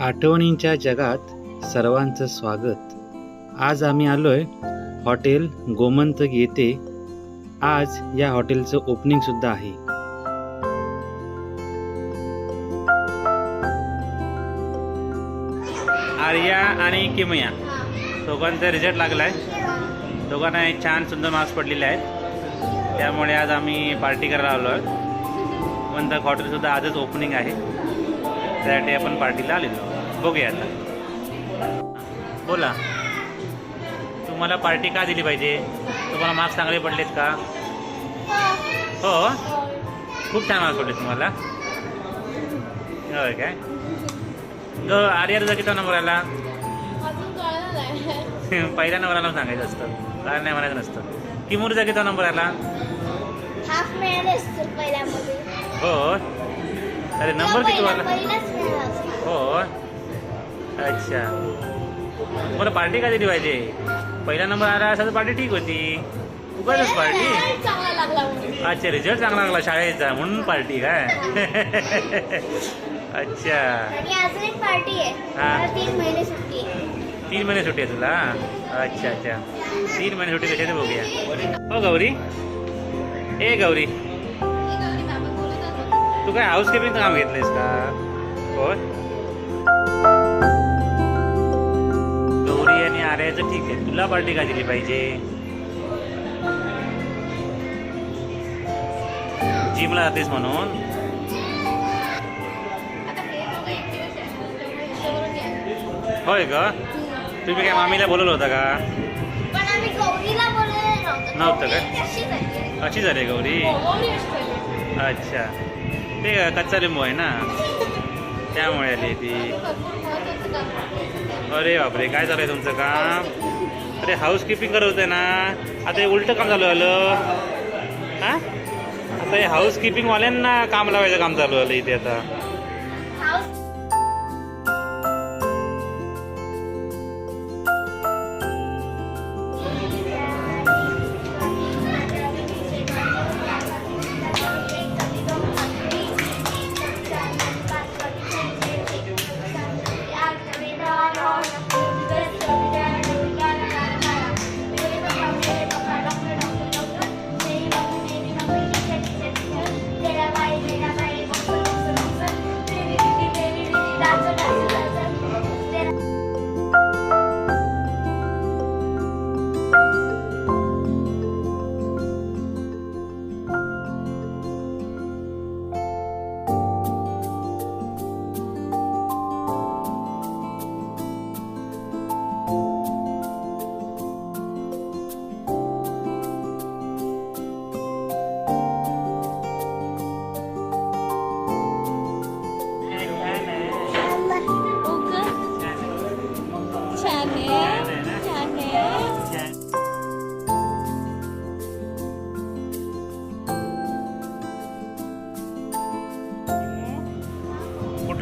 आठवणींच्या जगात सर्वांचं स्वागत. आज आम्ही आलोय हॉटेल गोमंतक येते आज या हॉटेलचं ओपनिंग सुद्धा आहे. आर्या आणि किमया दोघांचा रिझल्ट लागलाय. दोघांना छान सुंदर मार्क्स पडलेले आहेत. त्यामुळे आज आम्ही पार्टी करायला आलो आहे गोमंतक हॉटेलसुद्धा आजच ओपनिंग आहे. त्यासाठी आपण पार्टीला आलेलो. बघूया आता. बोला. तुम्हाला पार्टी का दिली पाहिजे? तुम्हाला मार्क्स चांगले पडलेत का? हो. खूप छान मार्क्स पडले तुम्हाला. होय काय? जो आर्यरचा किती नंबर आला? पहिल्या नंबराला सांगायचं असतं. काय नाही म्हणायचं नसतं. किमूरचा किती नंबर आला? हो. अरे नंबर किती असता. हो अच्छा. बरं पार्टी का दिली पाहिजे? पहिला नंबर आला असता तर पार्टी ठीक होती. उगाच पार्टी. अच्छा रिझल्ट चांगला लागला शाळेचा म्हणून पार्टी काय? अच्छा. हा. मला तीन महिने सुट्टी आहे तुला? अच्छा अच्छा. तीन महिने सुट्टी कशी आहे ते बघूया. हो गौरी. ए गौरी. तू काय हाऊस किपिंगचं काम घेतलंयस का? हो गौरी आणि आर्याचं ठीक आहे. तुला पार्टी का दिली पाहिजे? जिमला जातेस म्हणून. होय का? तुम्ही काय मामीला बोलवलं होतं का? नव्हतं. काय? अशी झाली. गौरी. हो, झाली. अच्छा. ते कच्चा लिंबू आहे ना. त्यामुळे आली ती. अरे बापरे काय चालू आहे तुमचं काम? अरे हाऊस किपिंग करत होते ना. आता हे उलटं काम चालू आलं हा? आता हे हाऊस किपिंगवाल्यांना काम लावायचं काम चालू आलं इथे आता.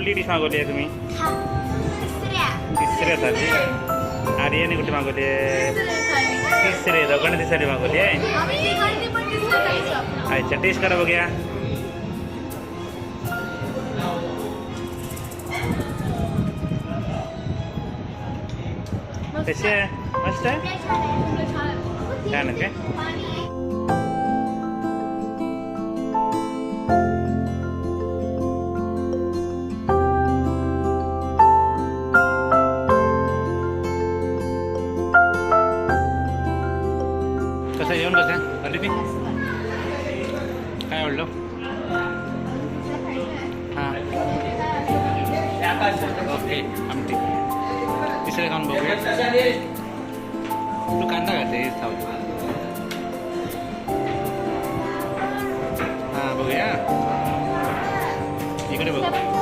कुठली डिश मागवली आहे तुम्ही? तिसऱ्या तिसऱ्या साठी आर्याने कुठे मागवली आहे? तिसरे दोघांनी तिसरी मागवली आहे. अच्छा टेस्ट करा बघूया. कशी आहे? मस्त आहे? छान आहे. जेवण कसं आहे आली काय आवडलं हां. ओके आमटी. तिसरे खाऊन बघूया. तू कांदा घालते खाऊ हां बघूया. इकडे बघू.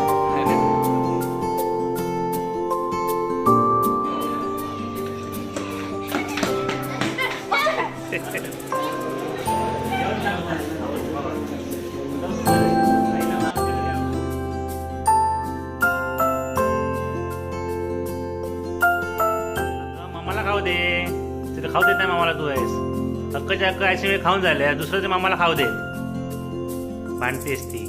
मामाला खाऊ दे. तिथे खाऊ देत नाही मामाला तू आहेस. हक्कच्या हक्क अशी वेळ खाऊन झाल्या दुसरं ते मामाला खाऊ दे भांडतेस ती